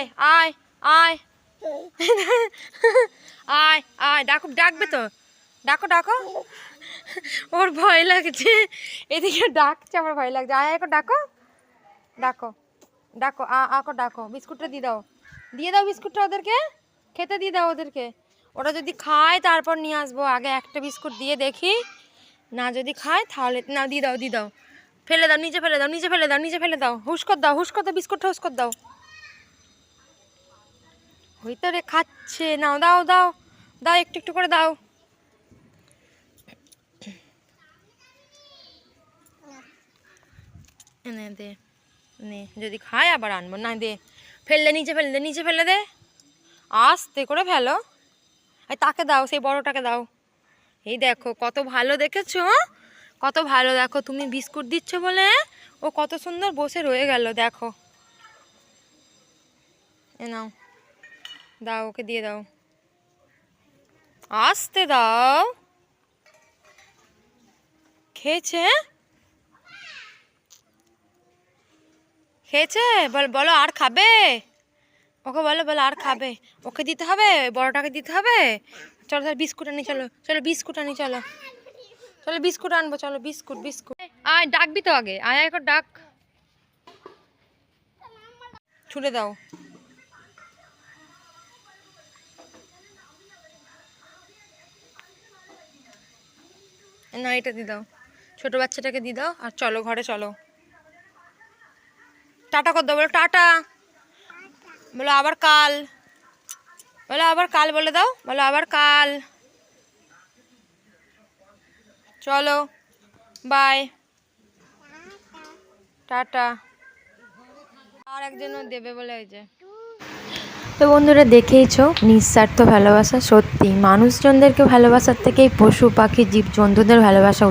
আয় আয় আয়। আয় আয়, ডাকো, ডাকবে তো। ডাকো ডাকো। ওর ভয় লাগছে। এদিকে ডাকছে, আমার ভয় লাগছে। আয় একো ডাকো। ডাকো ডাকো, আ, আকো, ডাকো। বিস্কুটটা দিয়ে দাও। দিয়ে দাও বিস্কুটটা ওদেরকে। খেতে দিয়ে দাও ওদেরকে। ওরা যদি খায়, তারপর নিয়ে আসব। আগে একটা বিস্কুট দিয়ে দেখি। না যদি খায়, তাহলে, না, দিয়ে দাও দিয়ে দাও। ফেলে দাও, নিচে ফেলে দাও, নিচে ফেলে দাও, নিচে ফেলে দাও। হুশ কর দাও, হুশ কর দাও, বিস্কুটটা হুশ কর দাও। ওই তো রে খাচ্ছে। নাও, দাও দাও দাও, একটু একটু করে দাও। নে দে নে যদি খায় আবার আনব। না, দে, ফেললে, নিচে ফেলে দে নিচে ফেলে দে। আস্তে করে ফেলো। আর তাকে দাও, সেই বড়টাকে দাও। এই দেখো, কত ভালো দেখেছ কত ভালো দেখো, তুমি বিস্কুট দিচ্ছ বলে ও কত সুন্দর বসে রয়ে গেল, দেখো। এ নাও। দাও, ওকে দিয়ে দাও। আসতে দাও। খেয়েছে? খেয়েছে? বল, বলো, আর খাবে? ওকে বলো বলো, আর খাবে। ওকে দিতে হবে? বড়টাকে দিতে হবে? চলো চলো বিস্কুট আনি, চলো। চলো, বিস্কুট আনি, চলো। চলো, বিস্কুট আনব, চলো, বিস্কুট বিস্কুট। আয়, ডাকবি তো আগে। আয় আয়, ডাক। ছুড়ে দাও। না, এটা দিয়ে দাও। ছোটো বাচ্চাটাকে দিয়ে দাও আর চলো ঘরে চলো। টাটা কর দাও, বলো টাটা। বলো আবার কাল। বলো আবার কাল বলে দাও, বলো আবার কাল। চলো, বাই। টাটা। আর একজনও দেবে বলে যে। তো বন্ধুরা দেখেইছো নিঃস্বার্থ ভালোবাসা সত্যি। মানুষজনদেরকে ভালোবাসার থেকেই পশু পাখি জীবজন্তুদের ভালোবাসা